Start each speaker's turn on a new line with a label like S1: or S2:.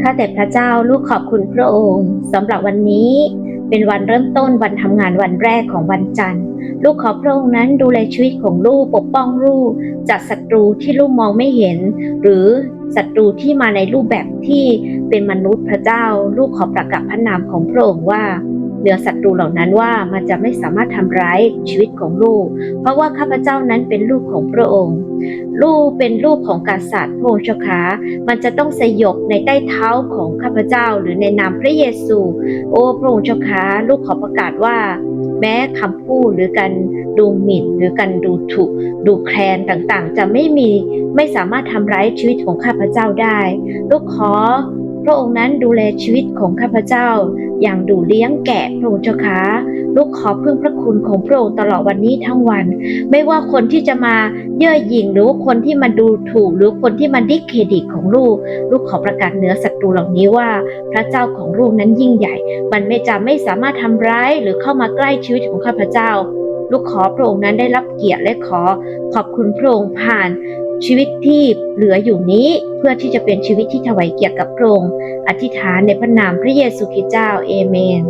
S1: ข้าแต่พระเจ้าลูกขอบคุณพระองค์สำหรับวันนี้เป็นวันเริ่มต้นวันทำงานวันแรกของวันจันทร์ ลูกขอพระองค์นั้นดูแลชีวิตของลูกปกป้องลูก จากศัตรูที่ลูกมองไม่เห็น หรือศัตรูที่มาในรูปแบบที่เป็นมนุษย์พระเจ้า ลูกขอประกาศพระนามของพระองค์ว่า เหนือศัตรูเหล่านั้นว่ามันจะไม่สามารถทำร้ายชีวิตของลูก เพราะว่าข้าพเจ้านั้นเป็นลูกของพระองค์ ลูกเป็นลูกของกษัตริย์พระองค์เจ้าขามันจะต้องสยบในใต้เท้าของข้าพเจ้าหรือในนามพระเยซู โอ้พระองค์เจ้าขาลูกขอประกาศว่า แม้คำพูดหรือการดูหมิ่นหรือการดูถูกดูแคลนต่างๆ จะไม่มีไม่สามารถทำร้ายชีวิตของข้าพเจ้าได้ ลูกขอพระองค์นั้นดูแลชีวิตของข้าพเจ้า อย่างดูเลี้ยงแกะพระองค์เจ้าขาลูกขอพึ่งพระคุณของพระองค์ตลอดวันนี้ทั้งวัน ไม่ว่าคนที่จะมาเย่อหยิ่งหรือว่าคนที่มาดูถูก หรือคนที่มาดิเครดิตของลูก ลูกขอประกาศเหนือศัตรูเหล่านี้ว่า พระเจ้าของลูกนั้นยิ่งใหญ่ มันไม่จะไม่สามารถทำร้ายหรือเข้ามาใกล้ชีวิตของข้าพเจ้า ลูกขอพระองค์นั้นได้รับเกียรติและขอขอบคุณพระองค์ผ่าน ชีวิตที่เหลืออยู่นี้เพื่อที่จะเป็นชีวิตที่ถวายเกียรติกับพระองค์อธิษฐานในพระนามพระเยซูคริสต์เจ้าเอเมน